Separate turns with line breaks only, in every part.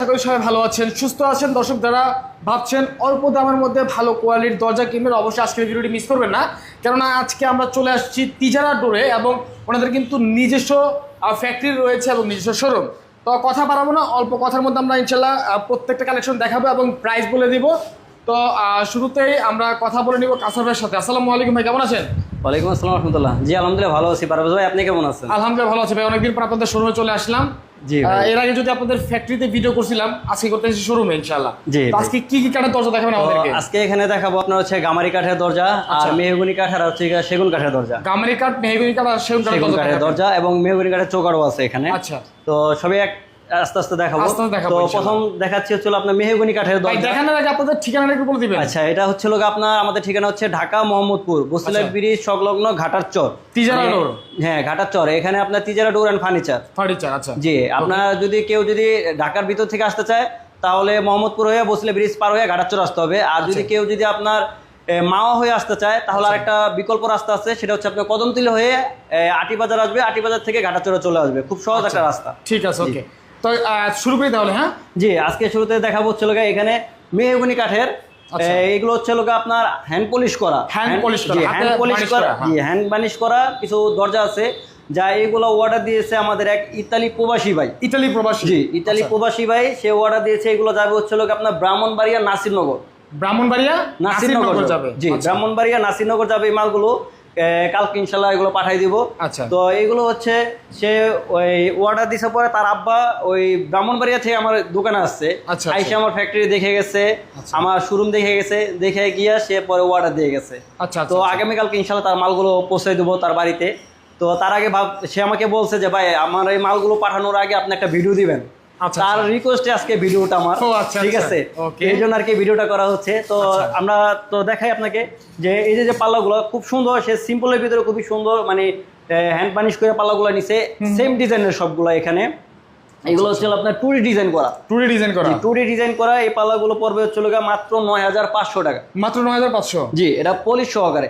আশা করি সবাই ভালো আছেন সুস্থ আছেন। দর্শক যারা ভাবছেন অল্প দামের মধ্যে ভালো কোয়ালিটির দরজা কিনবেন অবশ্যই আজকের ভিডিওটি মিস করবেন না। কেননা আজকে আমরা চলে আসছি তিজারা ডোরে এবং ওনাদের কিন্তু নিজস্ব ফ্যাক্টরি রয়েছে এবং নিজস্ব শোরুম তো কথা বাড়াবো না অল্প কথার মধ্যে আমরা ইনশাল্লাহ প্রত্যেকটা কালেকশন দেখাবো এবং প্রাইস বলে দিব। তো শুরুতেই আমরা কথা বলে নিব কাসার ভাইয়ের সাথে। আসসালামু আলাইকুম ভাই কেমন আছেন?
ওয়ালাইকুম আসসালাম রহমতুল্লাহ। জি আলহামদুলিল্লাহ ভালো আছি। পারভেজ ভাই আপনি কেমন আছেন?
আলহামদুলিল্লাহ ভালো আছে ভাই। অনেকদিন পর আপনাদের শোরুমে চলে আসলাম। এর আগে যদি আপনাদের ফ্যাক্টরিতে ভিডিও করছিলাম আজকে করতে এসেছি শোরুমে ইনশাল্লাহ
জি,
আজকে কি কি কাঠের দরজা দেখাবেন আমাদেরকে?
আজকে এখানে দেখাবো আপনার হচ্ছে গামারি কাঠের দরজা আর
আচ্ছা।
মেহগুনি কাঠ আর হচ্ছে সেগুন কাঠের দরজা।
গামারি কাঠ মেহগুনি কাঠ আর সেগুন কাঠের দরজা
দরজা এবং মেহগুনি কাঠের চোকারও আছে এখানে।
আচ্ছা।
তো সবই এক আস্তে আস্তে দেখাবো। তো প্রথম দেখাচ্ছি হচ্ছিল আপনার মেহগুনি কাঠের দরজা।
দেখানোর আগে আপনাদের ঠিকানাটা একটু বলে দিবেন।
আচ্ছা এটা হচ্ছে লোক আপনার আমাদের ঠিকানা হচ্ছে ঢাকা মোহাম্মদপুর
আচ্ছা।
ব্রিজ সংলগ্ন ঘাটার চর।
তিজারা
মানে-
ডোর।
হ্যাঁ ঘাটার চর। এখানে আপনার তিজারা ডোর ফার্নিচার
ফার্নিচার আচ্ছা।
জি আপনার যদি কেউ যদি ঢাকার ভিতর থেকে আসতে চায় তাহলে মোহাম্মদপুর হয়ে বসলে ব্রিজ পার হয়ে ঘাটার ঘাটাচর আসতে হবে। আর যদি
আচ্ছা।
কেউ যদি আপনার মাওয়া হয়ে আসতে চায় তাহলে আরেকটা বিকল্প রাস্তা আছে সেটা হচ্ছে আপনার কদমতিল হয়ে আটি বাজার আসবে আটি বাজার থেকে ঘাটাচরে চলে আসবে। খুব সহজ একটা রাস্তা।
ঠিক আছে ওকে তো শুরু করি তাহলে হ্যাঁ?
জি আজকে শুরুতে দেখাবো হচ্ছে লোক এখানে মেহগুনি কাঠের।
আচ্ছা।
এগুলো হচ্ছে লোক আপনার হ্যান্ড পলিশ করা। হ্যান্ড পলিশ করা
হ্যাঁ।
জি হ্যান্ড বানিশ করা কিছু দরজা আছে যা এগুলো অর্ডার দিয়েছে আমাদের এক ইতালি প্রবাসী ভাই।
ইতালি প্রবাসী।
জি ইতালি
আচ্ছা।
প্রবাসী ভাই সে অর্ডার দিয়েছে এগুলো যাবে হচ্ছে লোক আপনার ব্রাহ্মণবাড়িয়া নাসিরনগর।
ব্রাহ্মণবাড়িয়া
নাসিরনগর
যাবে।
জি
আচ্ছা।
ব্রাহ্মণবাড়িয়া নাসিরনগর যাবে এই মালগুলো। কালকে ইনশাল্লাহ এগুলো পাঠাই দিব
আচ্ছা।
তো এইগুলো হচ্ছে সে ওই অর্ডার দিছে পরে তার আব্বা ওই ব্রাহ্মণবাড়িয়া থেকে আমার দোকানে আসছে
আচ্ছা,
আইসে
আচ্ছা।
আমার ফ্যাক্টরি দেখে গেছে
আচ্ছা।
আমার শোরুম দেখে গেছে দেখে গিয়া সে পরে অর্ডার দিয়ে গেছে
আচ্ছা
তো আগামীকালকে ইনশাল্লাহ তার মালগুলো পৌঁছে দেবো তার বাড়িতে তো তার আগে ভাব সে আমাকে বলছে যে ভাই আমার এই মালগুলো পাঠানোর আগে আপনি একটা ভিডিও দিবেন তার
আচ্ছা।
রিকোয়েস্টে আজকে ভিডিওটা আমার
আচ্ছা,
ঠিক
আচ্ছা।
আছে এই জন্য আর কি ভিডিওটা করা হচ্ছে তো
আচ্ছা।
আমরা তো দেখাই আপনাকে যে এই যে যে পাল্লাগুলো খুব সুন্দর সে সিম্পলের ভিতরে খুবই সুন্দর মানে হ্যান্ড পানিশ করে পাল্লাগুলো নিছে সেম ডিজাইনের সবগুলো এখানে এগুলো হচ্ছে আপনার টুরি ডিজাইন করা।
টুরি ডিজাইন করা।
টুরি ডিজাইন করা এই পাল্লাগুলো পড়বে হচ্ছে লোকা মাত্র নয় হাজার পাঁচশো টাকা।
মাত্র নয় হাজার পাঁচশো?
জি এটা পলিশ সহকারে।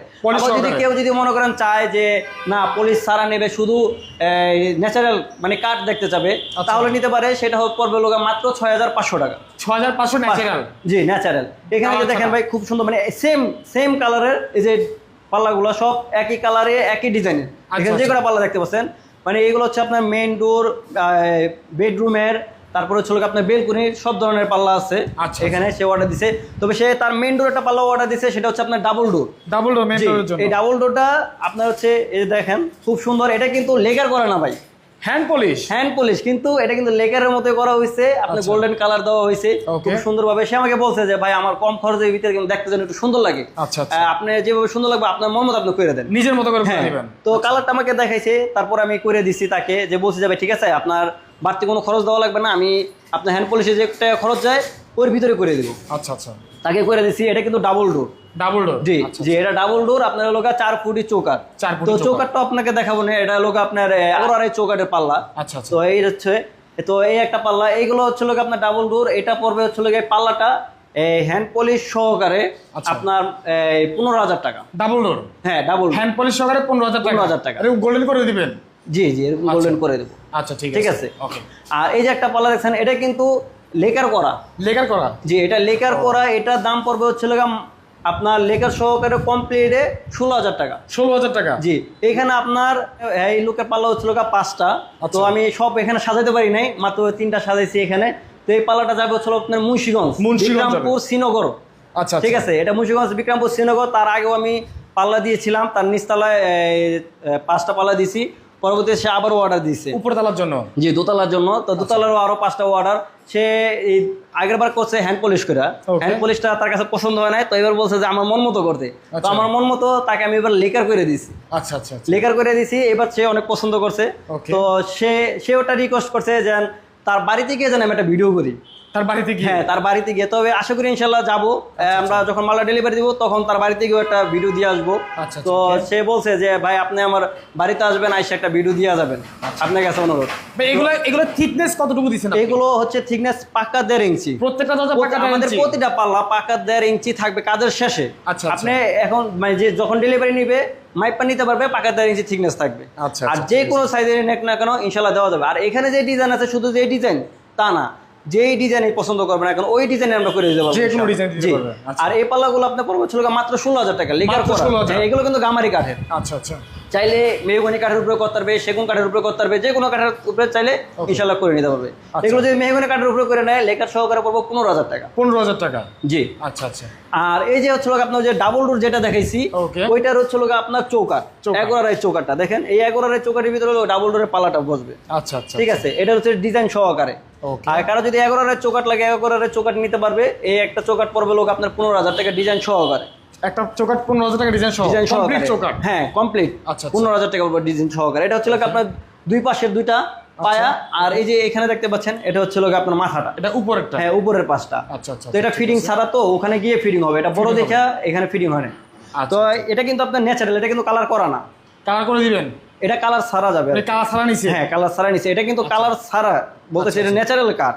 যদি কেউ যদি মনে করেন চায় যে না পলিশ সারা নেবে শুধু ন্যাচারাল মানে কাঠ দেখতে চাবে
আচ্ছা।
তাহলে নিতে পারে সেটা হোক পড়বে লোক মাত্র ছয় হাজার পাঁচশো টাকা।
ছ হাজার পাঁচশো ন্যাচারাল
জি ন্যাচারাল এখানে যে দেখেন ভাই খুব সুন্দর মানে সেম সেম কালারের এই যে পাল্লাগুলো সব একই কালারে একই ডিজাইনের এখানে যে
আচ্ছা।
কটা পাল্লা দেখতে পাচ্ছেন মানে এগুলো হচ্ছে আপনার মেইন ডোর বেডরুমের তারপরে হচ্ছে আপনার বেলকুনি সব ধরনের পাল্লা আছে।
আচ্ছা,
এখানে সে অর্ডার দিছে। তবে সে তার মেইন ডোর একটা পাল্লা অর্ডার দিছে সেটা হচ্ছে আপনার double door
double door main ডোরের জন্য।
এই ডাবল ডোরটা আপনার হচ্ছে এই দেখেন খুব সুন্দর। এটা কিন্তু লেগার করে না ভাই।
হ্যান্ড পলিশ
হ্যান্ড পলিশ কিন্তু এটা কিন্তু লেকারের মতো করা হয়েছে আপনার
আচ্ছা।
গোল্ডেন কালার দেওয়া হয়েছে খুব সুন্দরভাবে। সে আমাকে বলছে যে ভাই আমার কম খরচের ভিতরে কিন্তু দেখতে যেন একটু সুন্দর লাগে।
আচ্ছা আচ্ছা।
আপনি যেভাবে সুন্দর লাগবে আপনার মন মতো আপনি করে দেন।
নিজের মতো করে
হ্যাঁ।
দিবেন।
তো কালারটা আমাকে দেখাইছে তারপর আমি করে দিছি তাকে যে বলছে যাবে ঠিক আছে আপনার বাড়তি কোনো খরচ দেওয়া লাগবে না আমি আপনার হ্যান্ড পলিশে যে একটা খরচ যায় ওর ভিতরে করে দেবো।
আচ্ছা আচ্ছা।
তাকে করে দিছি এটা কিন্তু ডাবল ডোর
ডাবল ডোর
জি জি এটা ডাবল ডোর আপনার লোক চার ফুটি চৌকার তো। চৌকারটা আপনাকে দেখাবো না এটা লোক আপনার ওরারে চৌকাটের পাল্লা।
আচ্ছা আচ্ছা।
তো এই হচ্ছে তো এই একটা পাল্লা এইগুলো হচ্ছে লোক আপনার ডাবল ডোর এটা পড়বে হচ্ছে লোক এই পাল্লাটা হ্যান্ড পলিশ সহকারে
আচ্ছা।
আপনার পনেরো হাজার টাকা।
ডাবল ডোর
হ্যাঁ ডাবল
হ্যান্ড পলিশ সহকারে পনেরো হাজার টাকা।
15,000 টাকা।
গোল্ডেন করে দিবেন?
জি জি এরকম গোল্ডেন করে দেবো।
আচ্ছা ঠিক আছে। ওকে
আর এই যে একটা পাল্লা দেখছেন এটা কিন্তু লেকার করা।
লেকার করা?
জি এটা লেকার করা এটার দাম পড়বে হচ্ছে আপনার লেকার সহকারে কমপ্লিটে ষোলো হাজার টাকা।
ষোলো হাজার টাকা?
জি এখানে আপনার এই লোকের পাল্লা হচ্ছে লোকা পাঁচটা। তো
আচ্ছা।
আমি সব এখানে সাজাতে পারি নাই মাত্র তিনটা সাজাইছি এখানে। তো এই পাল্লাটা যাবে হচ্ছে আপনার মুন্সিগঞ্জ বিক্রমপুর শ্রীনগর।
আচ্ছা
ঠিক আছে এটা মুন্সিগঞ্জ বিক্রমপুর শ্রীনগর তার আগেও আমি পাল্লা দিয়েছিলাম তার নিচতলায় পাঁচটা পাল্লা দিয়েছি। পরবর্তীতে সে আবারও অর্ডার দিয়েছে
উপর তালার জন্য?
জি দোতলার জন্য। তো দোতলারও আরও পাঁচটা অর্ডার সে এই আগের বার করছে হ্যান্ড পলিশ করে. হ্যান্ড পলিশটা তার কাছে পছন্দ হয় নাই তো এবার বলছে যে আমার মন মতো করতে। তো
আচ্ছা।
আমার মন মতো তাকে আমি এবার লেকার করে দিছি।
আচ্ছা আচ্ছা আচ্ছা।
লেকার করে দিছি এবার সে অনেক পছন্দ করছে। তো সে সে ওটা রিকোয়েস্ট করছে যে তার বাড়িতে গিয়ে যেন আমি একটা ভিডিও করি।
তার বাড়িতে গিয়ে?
হ্যাঁ তার বাড়িতে গিয়ে। তবে আশা করি ইনশাল্লাহ যাব।
আচ্ছা,
আমরা যখন মালটা ডেলিভারি দিব তখন তার বাড়িতে গিয়ে একটা ভিডিও দিয়ে আসব।
আচ্ছা,
তো সে বলছে যে ভাই আপনি আমার বাড়িতে আসবেন আইসে একটা ভিডিও দিয়ে যাবেন।
আচ্ছা।
আপনার কাছে অনুরোধ।
এগুলো এগুলো থিকনেস কতটুকু দিচ্ছেন
এগুলো হচ্ছে থিকনেস পাক্কা দেড় ইঞ্চি।
প্রত্যেকটা পাকা
আমাদের প্রতিটা পাল্লা পাকা দেড় ইঞ্চি থাকবে কাজের শেষে।
আচ্ছা, আচ্ছা।
আপনি এখন মানে যে যখন ডেলিভারি নিবে মাইপা নিতে পারবে পাকা দেড় ইঞ্চি থিকনেস থাকবে।
আচ্ছা,
আর
আচ্ছা,
যে কোনো সাইজের নেক না কেন ইনশাল্লাহ দেওয়া যাবে। আর এখানে যে ডিজাইন আছে শুধু যে ডিজাইন তা না। যেই ডিজাইন পছন্দ করবেন এখন ওই ডিজাইনে আমরা করে দিতে পারব জি।
আচ্ছা।
আর এই পাল্লাগুলো আপনার পড়বে ছিল মাত্র ষোলো হাজার টাকা
16,000
হ্যাঁ, এগুলো কিন্তু গামারি কাঠের।
আচ্ছা আচ্ছা।
চাইলে মেহগনি কাঠের উপরে করতে পারবে সেগুন কাঠের উপরে করতে পারবে যে কোনো কাঠের উপরে চাইলে ইনশাল্লাহ করে নিতে পারবে।
আচ্ছা।
এগুলো যদি মেহগনি কাঠের উপরে করে নেয় লেখার সহকারে পড়ব পনেরো হাজার টাকা।
পনেরো হাজার টাকা?
জি।
আচ্ছা আচ্ছা।
আর এই যে হচ্ছে আপনার যে ডাবল ডোর যেটা দেখাইছি ওইটার হচ্ছে লোক আপনার
চৌকাঠ।
এগারোর চৌকাটটা দেখেন এই এগারোর চৌকাটের ভিতরে ডাবল ডোরের পালাটা বসবে।
আচ্ছা আচ্ছা
ঠিক আছে? এটা হচ্ছে ডিজাইন সহকারে। আর কারও যদি এগারোর চৌকাট লাগে এগারোর চৌকাট নিতে পারবে এই একটা চৌকাট পড়বে লোক আপনার পনেরো হাজার টাকা ডিজাইন সহকারে।
একটা চোকাট পনেরো হাজার টাকা ডিজাইন
ডিজাইন
কমপ্লিট চোকাট
হ্যাঁ কমপ্লিট
আচ্ছা, আচ্ছা।
পনেরো হাজার টাকা ডিজাইন সহকারে। এটা হচ্ছে লোক আপনার দুই পাশের দুইটা পায়া আর এই যে এখানে দেখতে পাচ্ছেন এটা হচ্ছে লোক আপনার মাথাটা।
এটা উপরেরটা?
হ্যাঁ উপরের পাশটা।
আচ্ছা আচ্ছা
তো এটা ফিটিং ছাড়া তো ওখানে গিয়ে ফিটিং হবে। এটা বড় দেখা এখানে ফিটিং হয় না।
আচ্ছা,
তো এটা কিন্তু আপনার ন্যাচারাল এটা কিন্তু কালার করা না।
কালার করে দিবেন?
এটা কালার সারা যাবে আর
কালার সারা নিছে
হ্যাঁ কালার সারা নিছে এটা কিন্তু কালার সারা বলতেছে এটা ন্যাচারাল কাঠ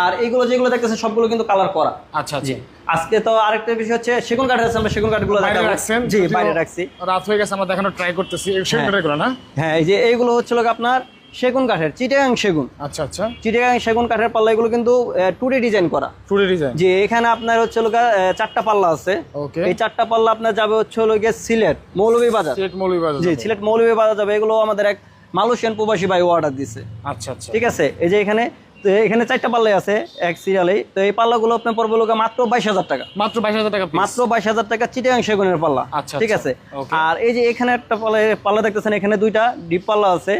আর এইগুলো যেগুলো দেখতেছেন সবগুলো কিন্তু কালার করা।
আচ্ছা
জি।
আচ্ছা
আজকে তো আরেকটা বিষয় হচ্ছে সেগুন কাঠ আছে আমরা সেগুন কাঠগুলো
বাইরে
দেখাবো। জি বাইরে রাখছি।
রাত হয়ে গেছে আমরা দেখানোর ট্রাই করতেছি। এই
হ্যাঁ।
সেগুলো না?
হ্যাঁ এই যে এইগুলো হচ্ছে লোক আপনার সেগুন কাঠের চিটাগাং সেগুন।
আচ্ছা আচ্ছা।
চিটাগাং সেগুন কাঠের পাল্লা এগুলো কিন্তু টুডে ডিজাইন করা।
টুডে ডিজাইন
যে এখানে আপনার হচ্ছে লোক চারটা পাল্লা আছে।
ওকে
এই চারটা পাল্লা আপনার যাবে হচ্ছে হলো গিয়ে সিলেট মৌলভীবাজার
বাজার। মৌলভীবাজার
জি সিলেট মৌলভীবাজার যাবে। এগুলো আমাদের এক মালয়েশিয়ান প্রবাসী ভাই অর্ডার দিছে।
আচ্ছা আচ্ছা।
ঠিক আছে? এই যে এখানে তো এখানে চারটা পাল্লাই আছে এক সিরিয়ালেই তো এই পাল্লাগুলো আপনার পড়বে লোকে মাত্র বাইশ হাজার টাকা।
মাত্র বাইশ হাজার টাকা
মাত্র বাইশ হাজার টাকা চিটিয়াং সেগুনের পাল্লা।
আচ্ছা,
ঠিক
আচ্ছা।
আছে আর এই যে এখানে একটা পাল্লা পাল্লা দেখতেছেন এখানে দুইটা ডিপ পাল্লা আছে।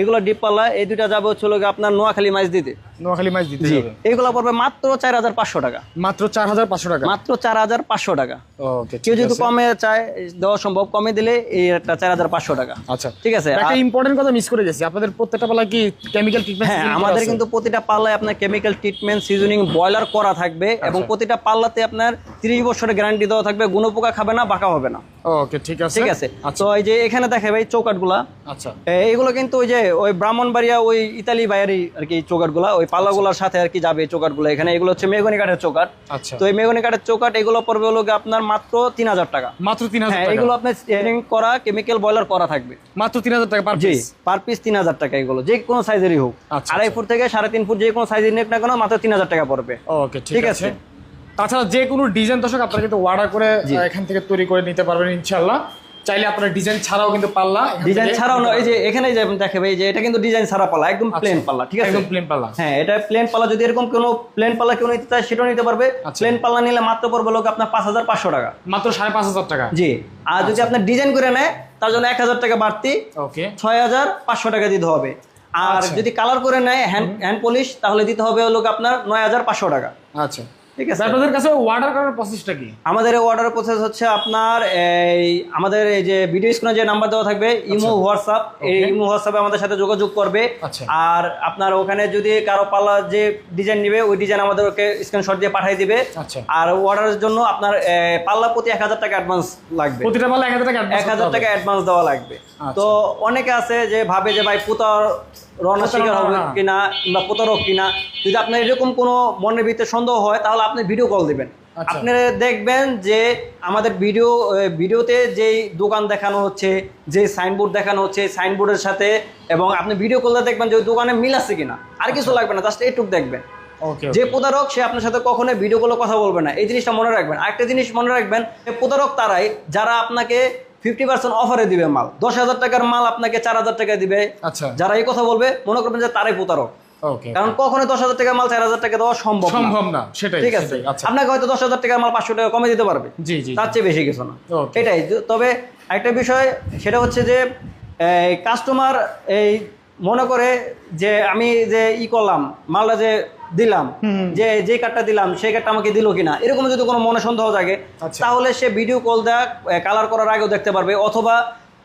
এগুলো ডিপ পাল্লা এই দুইটা যাবে হচ্ছে লোকে আপনার নোয়াখালী মাছ দিতে
নোয়াখালী মাছ দিতে
জি। এগুলো পড়বে মাত্র চার হাজার পাঁচশো টাকা।
মাত্র চার হাজার পাঁচশো টাকা?
মাত্র চার হাজার পাঁচশো টাকা।
ওকে
কেউ যদি কমে চায় দেওয়া সম্ভব কমে দিলে এই চার হাজার পাঁচশো টাকা।
আচ্ছা।
ঠিক আছে
একটা ইম্পর্টেন্ট কথা মিস করে গেছি। আপনাদের প্রত্যেকটা পালা কি কেমিক্যাল ট্রিটমেন্ট
হ্যাঁ আমাদের কিন্তু প্রতিটা পাল্লায় আপনার কেমিক্যাল ট্রিটমেন্ট সিজনিং বয়লার করা থাকবে এবং
আচ্ছা।
প্রতিটা পাল্লাতে আপনার তিরিশ বছরের গ্যারান্টি দেওয়া থাকবে গুণপোকা খাবে না বাঁকা হবে না।
ওকে ঠিক আছে।
ঠিক আছে?
আচ্ছা।
তো এই যে এখানে দেখে ভাই চৌকাটগুলা
আচ্ছা।
এইগুলো কিন্তু ওই যে ওই ব্রাহ্মণবাড়িয়া ওই ইতালি বাইরের আর কি চৌকাটগুলা ওই পাল্লাগুলোর সাথে আর কি যাবে এই চৌকাটগুলো এখানে। এগুলো হচ্ছে মেগনি কাঠের চৌকাট
আচ্ছা।
তো এই মেগনি কাঠের চৌকাট এগুলো পড়বে হলো আপনার মাত্র তিন হাজার টাকা।
মাত্র তিন হাজার
হ্যাঁ
টাকা?
এগুলো আপনার স্টেরিং করা কেমিক্যাল বয়লার করা থাকবে।
মাত্র তিন হাজার টাকা পার
জি
পিস
পার পিস তিন হাজার টাকা এগুলো যে কোনো সাইজেরই হোক।
আচ্ছা,
আড়াই ফুট থেকে সাড়ে তিন ফুট যে কোনো সাইজের নেক না কেন মাত্র তিন হাজার টাকা পড়বে।
ওকে
ঠিক আছে।
তাছাড়া যে কোনো ডিজাইন দর্শক আপনারা কিন্তু অর্ডার করে এখান থেকে তৈরি করে নিতে পারবেন ইনশাল্লাহ চাইলে আপনারা ডিজাইন ছাড়াও কিন্তু পাল্লা
ডিজাইন ছাড়াও নয় এই যে এখানে যে দেখাবে এই যে এটা কিন্তু ডিজাইন ছাড়া পাল্লা একদম
আচ্ছা।
প্লেন পাল্লা ঠিক আছে?
একদম প্লেন পাল্লা।
হ্যাঁ এটা প্লেন পাল্লা যদি এরকম কোনো প্লেন পাল্লা কেউ নিতে চায় সেটাও নিতে পারবে।
আচ্ছা।
প্লেন পাল্লা নিলে মাত্র পড়বে লোক আপনার পাঁচ হাজার পাঁচশো টাকা।
মাত্র সাড়ে পাঁচ হাজার টাকা।
জি আর যদি
আচ্ছা।
আপনার ডিজাইন করে নেয় তার জন্য এক হাজার টাকা বাড়তি
ওকে
ছয় হাজার পাঁচশো টাকা দিতে হবে। আর
আচ্ছা।
যদি কালার করে নেয় হ্যান্ড হ্যান্ড পলিশ তাহলে দিতে হবে লোক আপনার নয় হাজার পাঁচশো টাকা।
আচ্ছা।
ঠিক আছে।
আপনাদের কাছে অর্ডার করার প্রসেসটা কি?
আমাদের অর্ডার প্রসেস হচ্ছে আপনার এই আমাদের এই যে ভিডিও স্ক্রিনে যে নাম্বার দেওয়া থাকবে ইমো হোয়াটসঅ্যাপ এই ইমো হোয়াটসঅ্যাপে আমাদের সাথে যোগাযোগ করবে।
আচ্ছা।
আর আপনার ওখানে যদি কারও পাল্লা যে ডিজাইন নিবে ওই ডিজাইন আমাদেরকে স্ক্রিনশট দিয়ে পাঠিয়ে দিবে।
আচ্ছা।
আর অর্ডারের জন্য আপনার পাল্লা প্রতি এক হাজার টাকা অ্যাডভান্স লাগবে।
প্রতিটা পাল্লা এক হাজার টাকা
এক হাজার টাকা অ্যাডভান্স দেওয়া লাগবে।
আচ্ছা।
তো অনেকে আছে যে ভাবে যে ভাই পুতার রণা শিকার হবে কিনা কিংবা প্রতারক কিনা যদি আপনার এরকম কোনো মনের ভিতরে সন্দেহ হয় তাহলে আপনি ভিডিও কল দিবেন।
আচ্ছা।
আপনি দেখবেন যে আমাদের ভিডিও ভিডিওতে যেই দোকান দেখানো হচ্ছে যে সাইনবোর্ড দেখানো হচ্ছে সাইনবোর্ডের সাথে এবং আপনি ভিডিও করলে দেখবেন যে ওই দোকানে মিল আছে কিনা। আর কিছু
আচ্ছা।
লাগবে না জাস্ট এইটুক দেখবেন। যে প্রতারক সে আপনার সাথে কখনোই ভিডিও কলে কথা বলবে না। এই জিনিসটা মনে রাখবেন। আরেকটা জিনিস মনে রাখবেন প্রতারক তারাই যারা আপনাকে ফিফটি পার্সেন্ট অফারে দিবে মাল। দশ হাজার টাকার মাল আপনাকে চার হাজার টাকা দিবে।
আচ্ছা।
যারা এই কথা বলবে মনে করবেন যে তারাই প্রতারক। কারণ কখনোই দশ হাজার টাকার মাল চার হাজার টাকা দেওয়া সম্ভব
সম্ভব না সেটাই
ঠিক আছে?
আচ্ছা।
আপনাকে হয়তো দশ হাজার টাকার মাল পাঁচশো টাকা কমে দিতে পারবে।
জি জি
তার চেয়ে বেশি কিছু না. এটাই। তবে একটা বিষয় সেটা হচ্ছে যে কাস্টমার এই মনে করে যে আমি যে ই করলাম মালটা যে দিলাম যে যে কার্ডটা দিলাম সেই কার্ডটা আমাকে দিল কিনা এরকম যদি কোনো মনে সন্দেহ জাগে
আচ্ছা।
তাহলে সে ভিডিও কল দেয়া কালার করার আগেও দেখতে পারবে অথবা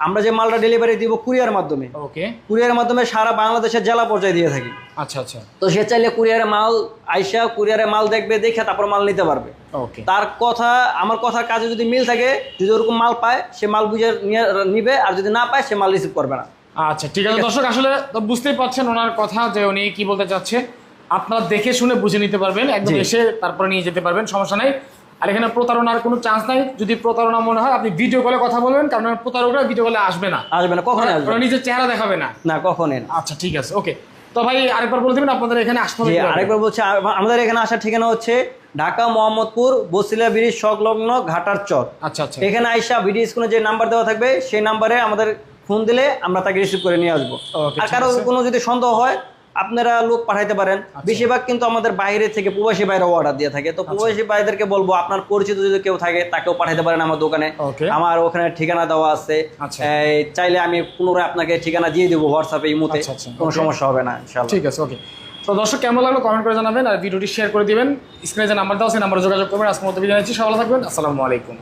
আমরা যে মালটা ডেলিভারি দিব কুরিয়ার মাধ্যমে
ওকে
কুরিয়ার মাধ্যমে সারা বাংলাদেশের জেলা পর্যায়ে দিয়ে থাকি।
আচ্ছা আচ্ছা।
তো সে চাইলে কুরিয়ারে মাল আইসা কুরিয়ারে মাল দেখবে দেখে তারপর মাল নিতে পারবে।
ওকে
তার কথা আমার কথার কাজে যদি মিল থাকে যদি ওরকম মাল পায় সে মাল বুঝে নিয়ে নিবে আর যদি না পায় সে মাল রিসিভ করবে না।
আচ্ছা ঠিক আছে। দর্শক আসলে বুঝতেই পারছেন ওনার কথা যে উনি কি বলতে চাচ্ছে। আপনারা দেখে শুনে বুঝে নিতে পারবেন একদম এসে তারপরে নিয়ে যেতে পারবেন সমস্যা নাই। আর এখানে প্রতারণার কোনো চান্স নাই। যদি প্রতারণা মনে হয় আপনি ভিডিও কলে কথা বলবেন কারণ প্রতারকরা ভিডিও কলে আসবে না।
আসবে না কখন আসবে
নিজের চেহারা দেখাবে না।
না কখনই না।
আচ্ছা ঠিক আছে ওকে তো ভাই আরেকবার বলে দিবেন আপনাদের এখানে আসতে হবে?
আরেকবার বলছি আমাদের এখানে আসার ঠিকানা হচ্ছে ঢাকা মোহাম্মদপুর বসিলা ব্রিজ সংলগ্ন ঘাটার চর
আচ্ছা আচ্ছা।
এখানে আইসা ভিডিও স্ক্রিনে যে নাম্বার দেওয়া থাকবে সেই নাম্বারে আমাদের ফোন দিলে আমরা তাকে রিসিভ করে নিয়ে আসব। আর
কারও
কোনো যদি সন্দেহ হয় আপনারা লোক পাঠাইতে পারেন।
আচ্ছা।
বেশিরভাগ কিন্তু আমাদের বাইরে থেকে প্রবাসী বাইরে অর্ডার দিয়ে থাকে।
আচ্ছা।
তো প্রবাসী ভাইদেরকে বলব আপনার পরিচিত যদি কেউ থাকে তাকেও পাঠাইতে পারেন আমার দোকানে। আমার ওখানে ঠিকানা দেওয়া আছে।
আচ্ছা।
চাইলে আমি পুনরায় আপনাকে ঠিকানা দিয়ে দেবো হোয়াটসঅ্যাপে ইমোতে
আচ্ছা, আচ্ছা,
কোনো সমস্যা হবে না ইনশাআল্লাহ।
ঠিক আছে ওকে তো দর্শক কেমন লাগল? কমেন্ট করে জানাবেন আর ভিডিওটি শেয়ার করে দিবেন। স্ক্রিনে যে নাম্বার দাও সেই নাম্বারে যোগাযোগ করবেন। আজকের মতো বিদায় নিচ্ছি। সবাই থাকবেন। আসসালামু আলাইকুম।